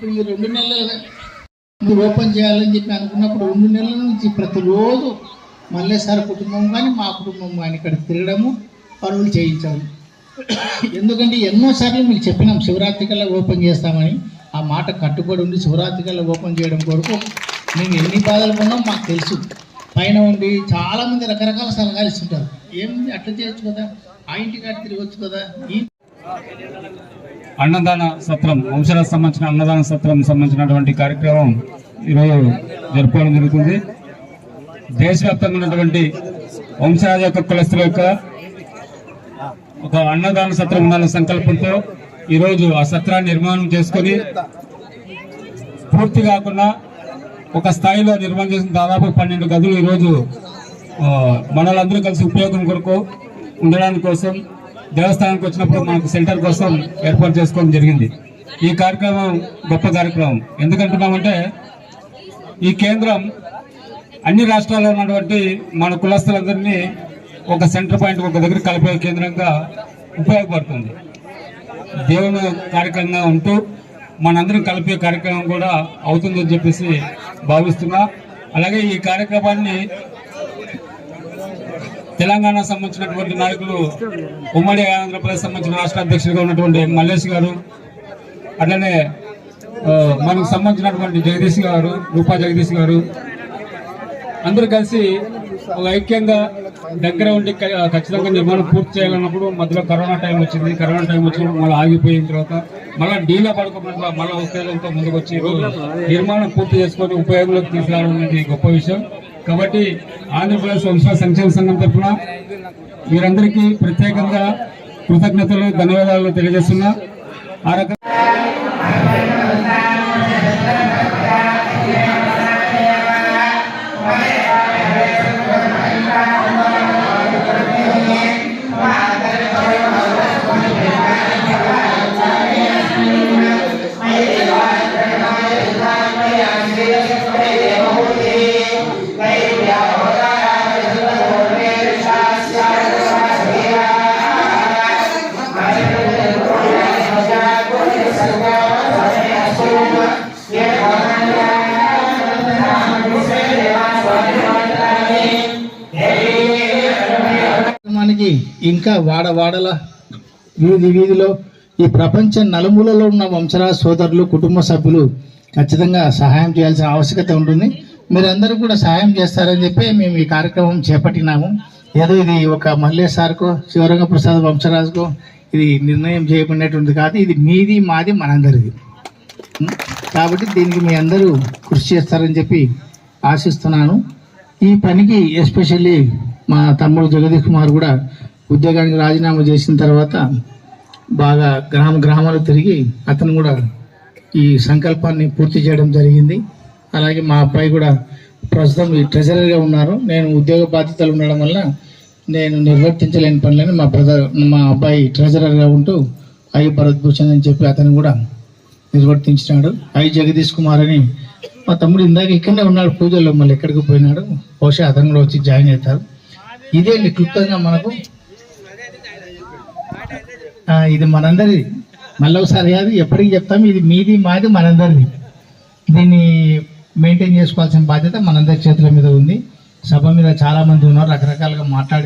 ఇప్పుడు ఈ రెండు నెలలు ఓపెన్ చేయాలని చెప్పి అనుకున్నప్పుడు రెండు నెలల నుంచి ప్రతిరోజు మల్లేసారి కుటుంబం కానీ మా కుటుంబం కానీ ఇక్కడ తిరగడము పనులు చేయించాము ఎందుకంటే ఎన్నోసార్లు మీకు చెప్పినాం శివరాత్రి కల్లా ఓపెన్ చేస్తామని. ఆ మాట కట్టుబడి ఉండి శివరాత్రి కల్లా ఓపెన్ చేయడం కొరకు మేము ఎన్ని బాధలు ఉన్నాం మాకు తెలుసు. పైన ఉండి చాలామంది రకరకాల సలహాలు ఇస్తుంటారు. ఏం అట్లా చేయొచ్చు కదా? ఆ ఇంటికాడ తిరగచ్చు కదా? ఈ అన్నదాన సత్రం వంశరాజ్ సంబంధించిన అన్నదాన సత్రం సంబంధించినటువంటి కార్యక్రమం ఈరోజు జరుపుకోవడం జరుగుతుంది. దేశవ్యాప్తంగా ఉన్నటువంటి వంశరాజ యొక్క కులస్తుల యొక్క ఒక అన్నదాన సత్రం ఉండాలన్న సంకల్పంతో ఈరోజు ఆ సత్రాన్ని నిర్మాణం చేసుకొని పూర్తి కాకుండా ఒక స్థాయిలో నిర్మాణం చేసిన దాదాపు పన్నెండు గదులు ఈరోజు మనలందరూ కలిసి ఉపయోగం కొరకు ఉండడానికి కోసం దేవస్థానానికి వచ్చినప్పుడు మనకు సెంటర్ కోసం ఏర్పాటు చేసుకోవడం జరిగింది. ఈ కార్యక్రమం గొప్ప కార్యక్రమం. ఎందుకంటున్నామంటే ఈ కేంద్రం అన్ని రాష్ట్రాల్లో ఉన్నటువంటి మన కులస్తులందరినీ ఒక సెంటర్ పాయింట్ ఒక దగ్గర కలిపే కేంద్రంగా ఉపయోగపడుతుంది. దేవుని కార్యక్రమంగా ఉంటూ మనందరం కలిపే కార్యక్రమం కూడా అవుతుందని చెప్పేసి భావిస్తున్నా. అలాగే ఈ కార్యక్రమాన్ని తెలంగాణ సంబంధించినటువంటి నాయకులు ఉమ్మడి ఆంధ్రప్రదేశ్ సంబంధించిన రాష్ట్ర అధ్యక్షుడిగా ఉన్నటువంటి మల్లేష్ గారు అట్లనే మనకు సంబంధించినటువంటి జగదీష్ గారు రూపా జగదీష్ గారు అందరూ కలిసి ఒక ఐక్యంగా దగ్గర ఉండి ఖచ్చితంగా నిర్మాణం పూర్తి చేయాలన్నప్పుడు మధ్యలో కరోనా టైం వచ్చింది. కరోనా టైం వచ్చినప్పుడు మళ్ళీ ఆగిపోయిన తర్వాత మళ్ళీ డీలో పడుకోకుండా మళ్ళీ ఉత్తేజంతో ముందుకు వచ్చి నిర్మాణం పూర్తి చేసుకొని ఉపయోగంలోకి తీసుకురావడం అనేది గొప్ప విషయం. కాబట్టి ఆంధ్రప్రదేశ్ వంశ సంక్షేమ సంఘం తరఫున వీరందరికీ ప్రత్యేకంగా కృతజ్ఞతలు ధన్యవాదాలు తెలియజేస్తున్నా. ఆ రకంగా కార్యక్రమానికి ఇంకా వాడవాడల వీధి వీధిలో ఈ ప్రపంచ నలుమూలలో ఉన్న వంశరాజ్ సోదరులు కుటుంబ సభ్యులు ఖచ్చితంగా సహాయం చేయాల్సిన ఆవశ్యకత ఉంటుంది. మీరందరూ కూడా సహాయం చేస్తారని చెప్పి మేము ఈ కార్యక్రమం చేపట్టినాము. ఏదో ఇది ఒక మల్లేష్ సార్కో శివరంగ ప్రసాద్ వంశరాజ్కో ఇది నిర్ణయం చేయబడినటువంటిది కాదు. ఇది మీది మాది మనందరిది. కాబట్టి దీనికి మీ అందరూ కృషి చేస్తారని చెప్పి ఆశిస్తున్నాను. ఈ పనికి ఎస్పెషల్లీ మా తమ్ముడు జగదీష్ కుమార్ కూడా ఉద్యోగానికి రాజీనామా చేసిన తర్వాత బాగా గ్రామ గ్రామాలు తిరిగి అతను కూడా ఈ సంకల్పాన్ని పూర్తి చేయడం జరిగింది. అలాగే మా అబ్బాయి కూడా ప్రస్తుతం ఈ ట్రెజరర్గా ఉన్నారు. నేను ఉద్యోగ బాధ్యతలు ఉండడం వల్ల నేను నిర్వర్తించలేని పనులని మా బ్రదర్ మా అబ్బాయి ట్రెజరర్గా ఉంటూ ఐ భరత్ భూషణ్ అని చెప్పి అతను కూడా నిర్వర్తించినాడు. ఐ జగదీష్ కుమార్ అని మా తమ్ముడు ఇందాక ఇక్కడనే ఉన్నాడు పూజల్లో మళ్ళీ ఎక్కడికి పోయినాడు. బహుశా అతను కూడా వచ్చి జాయిన్ అవుతారు. ఇదే క్లుప్తంగా మనకు. ఇది మనందరిది. మళ్ళీ ఒకసారి కాదు ఎప్పటికీ చెప్తాం ఇది మీది మాది మనందరిది. దీన్ని మెయింటైన్ చేసుకోవాల్సిన బాధ్యత మనందరి చేతుల మీద ఉంది. సభ మీద చాలా మంది ఉన్నారు రకరకాలుగా మాట్లాడి